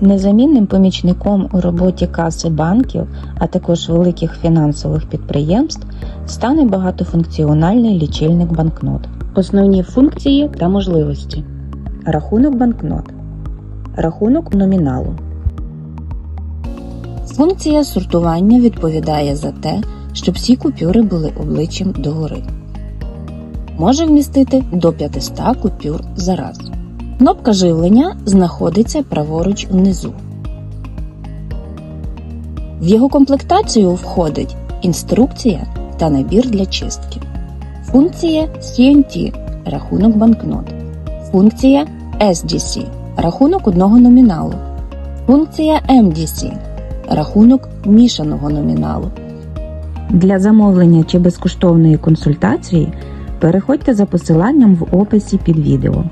Незамінним помічником у роботі каси банків, а також великих фінансових підприємств, стане багатофункціональний лічильник банкнот. Основні функції та можливості: рахунок банкнот, рахунок номіналу. Функція сортування відповідає за те, щоб всі купюри були обличчям догори. Може вмістити до 500 купюр за раз. Кнопка живлення знаходиться праворуч внизу. В його комплектацію входить інструкція та набір для чистки. Функція CNT – рахунок банкнот. Функція SDC – рахунок одного номіналу. Функція MDC – рахунок мішаного номіналу. Для замовлення чи безкоштовної консультації переходьте за посиланням в описі під відео.